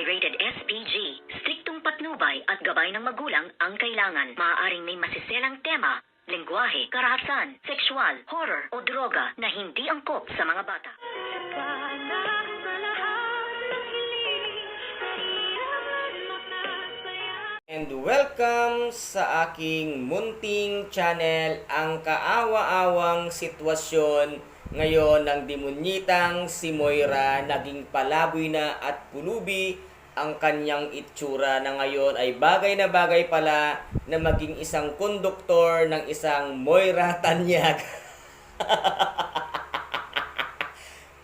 ay rated SPG. Striktong patnubay at gabay ng magulang ang kailangan. Maaaring may masiselang tema, lengguwahe, karahasan, sexual, horror o droga na hindi angkop sa mga bata. And welcome sa aking munting channel, ang kaawa-awang sitwasyon ngayon ng demunyitang si Moira naging palaboy na at pulubi ang kanyang itsura na ngayon ay bagay na bagay pala na maging isang konduktor ng isang Moira Tanyag.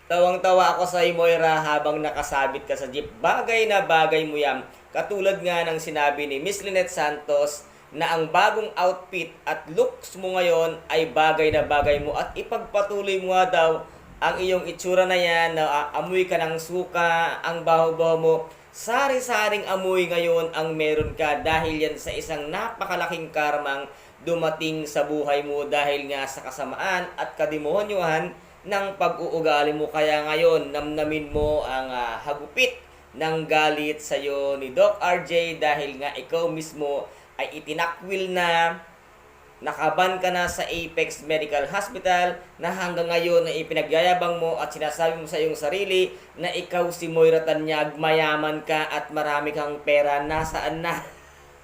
Tawang-tawa ako sa Moira habang nakasabit ka sa jeep. Bagay na bagay mo yan. Katulad nga ng sinabi ni Miss Lynette Santos na ang bagong outfit at looks mo ngayon ay bagay na bagay mo at ipagpatuloy mo nga daw ang iyong itsura na yan na amoy ka ng suka, ang baho-baho mo. Sari-saring amoy ngayon ang meron ka dahil yan sa isang napakalaking karmang dumating sa buhay mo dahil nga sa kasamaan at kademonyuhan ng pag-uugali mo. Kaya ngayon, namnamin mo ang ah, hagupit ng galit sa iyo ni Doc RJ dahil nga ikaw mismo ay itinakwil na nakaban ka na sa Apex Medical Hospital na hanggang ngayon na ipinagyayabang mo at sinasabi mo sa iyong sarili na ikaw si Moira Tanyag, mayaman ka at marami kang pera, nasaan na?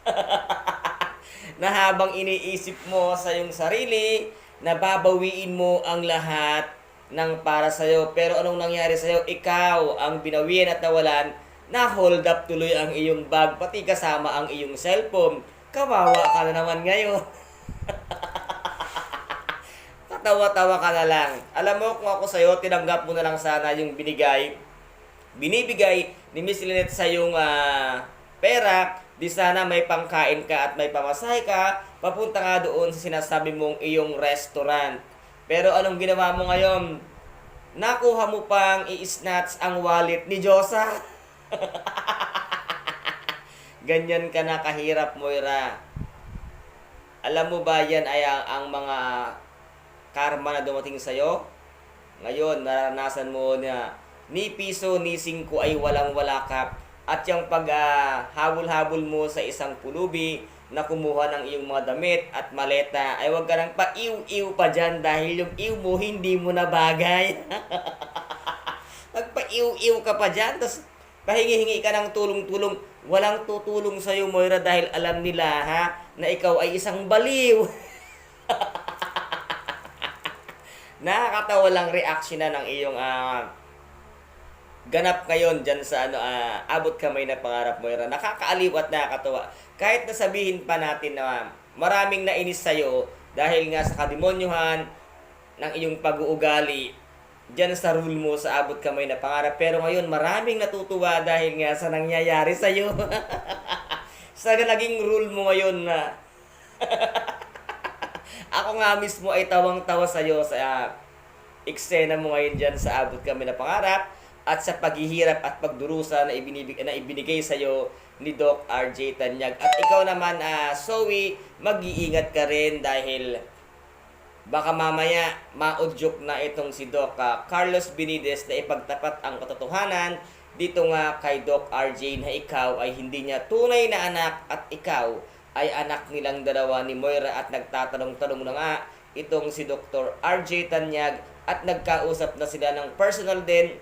na habang iniisip mo sa iyong sarili na babawiin mo ang lahat ng para sa iyo. Pero anong nangyari sa iyo? Ikaw ang binawian at nawalan na hold up tuloy ang iyong bag pati kasama ang iyong cellphone. Kawawa ka na naman ngayon. Katawa-tawa ka na lang. Alam mo kung ako sa'yo, tinanggap mo na lang sana yung binigay, binibigay ni Miss Lynette sa yung ah, pera, di sana may pangkain ka at may pamasahe ka, papunta nga doon sa sinasabi mong iyong restaurant. Pero anong ginawa mo ngayon? Nakuha mo pang i-snatch ang wallet ni Josa. Ganyan ka na kahirap, Moira. Alam mo ba yan ay ang, ang mga karma na dumating sa'yo? Ngayon, naranasan mo na ni piso ni singko ay walang-wala ka. At yung pag ah, mo sa isang pulubi na kumuha ng iyong mga damit at maleta, ay wag ka nang pa-iw-iw pa dyan dahil yung iw mo hindi mo na bagay. Magpa-iw-iw ka pa dyan, tapos pahingi-hingi ka ng tulong-tulong. Walang tutulong sa'yo, Moira, dahil alam nila, ha, na ikaw ay isang baliw. Nakakatawa lang reaction na ng iyong ah, ganap ngayon dyan sa ano, ah, abot kamay na pangarap mo, Moira. Nakakaaliw at nakakatawa. Kahit nasabihin pa natin na maraming nainis sa'yo dahil nga sa kademonyuhan ng iyong pag-uugali dyan sa rule mo sa abot kamay na pangarap. Pero ngayon, maraming natutuwa dahil nga sa nangyayari sa'yo. sa naging rule mo ngayon na ako nga mismo ay tawang-tawa sa iyo sa ah, eksena mo ngayon dyan sa abot kami na pangarap at sa paghihirap at pagdurusa na ibinibig na ibinigay sa iyo ni Doc RJ Tanyag. At ikaw naman, ah, Zoe, mag-iingat ka rin dahil baka mamaya maudyok na itong si Doc ah, Carlos Benitez na ipagtapat ang katotohanan dito nga kay Doc RJ na ikaw ay hindi niya tunay na anak at ikaw ay anak nilang dalawa ni Moira at nagtatanong-tanong na nga itong si Dr. RJ Tanyag at nagkausap na sila ng personal din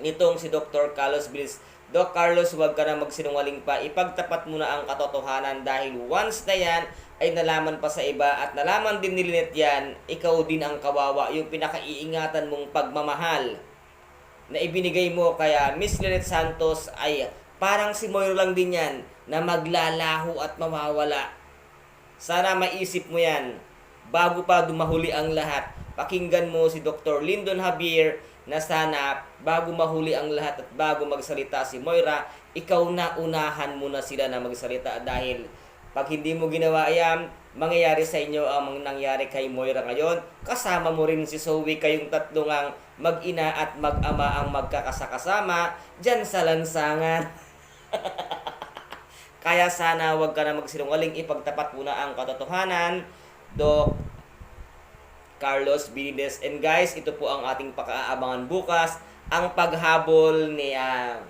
nitong si Dr. Carlos Bilis. Doc Carlos, huwag ka na magsinungaling pa. Ipagtapat mo na ang katotohanan dahil once na yan ay nalaman pa sa iba at nalaman din ni Lynette yan, ikaw din ang kawawa, yung pinakaiingatan mong pagmamahal na ibinigay mo kaya Miss Lynette Santos ay parang si Moira lang din yan na maglalaho at mawawala. Sana maisip mo yan bago pa dumahuli ang lahat. Pakinggan mo si Dr. Lyndon Javier na sana bago mahuli ang lahat at bago magsalita si Moira, ikaw na unahan mo na sila na magsalita dahil pag hindi mo ginawa yan, mangyayari sa inyo ang nangyari kay Moira ngayon. Kasama mo rin si Zoe kayong tatlong ang mag-ina at mag-ama ang magkakasakasama dyan sa lansangan. Kaya sana wag ka na magsinungaling, ipagtapat mo na ang katotohanan. Doc Carlos Benitez. And guys, ito po ang ating pakaabangan bukas. Ang paghabol ni ah,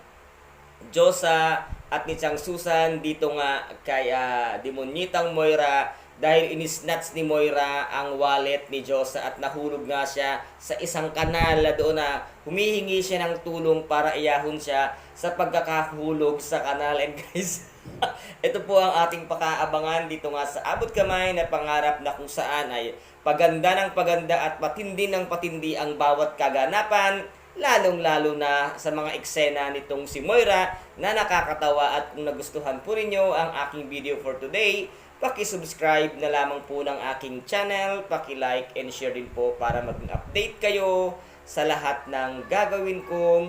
Josa at ni Chang Susan dito nga kay ah, Demonyitang Moira dahil inisnatch ni Moira ang wallet ni Josa at nahulog nga siya sa isang kanal na doon na humihingi siya ng tulong para iyahon siya sa pagkakahulog sa kanal. And guys, ito po ang ating pakaabangan dito nga sa Abot Kamay na pangarap na kung saan ay paganda ng paganda at patindi ng patindi ang bawat kaganapan lalong-lalo na sa mga eksena nitong si Moira na nakakatawa at kung nagustuhan po ninyo ang aking video for today, paki-subscribe na lamang po ng aking channel, paki-like and share din po para maging update kayo sa lahat ng gagawin kong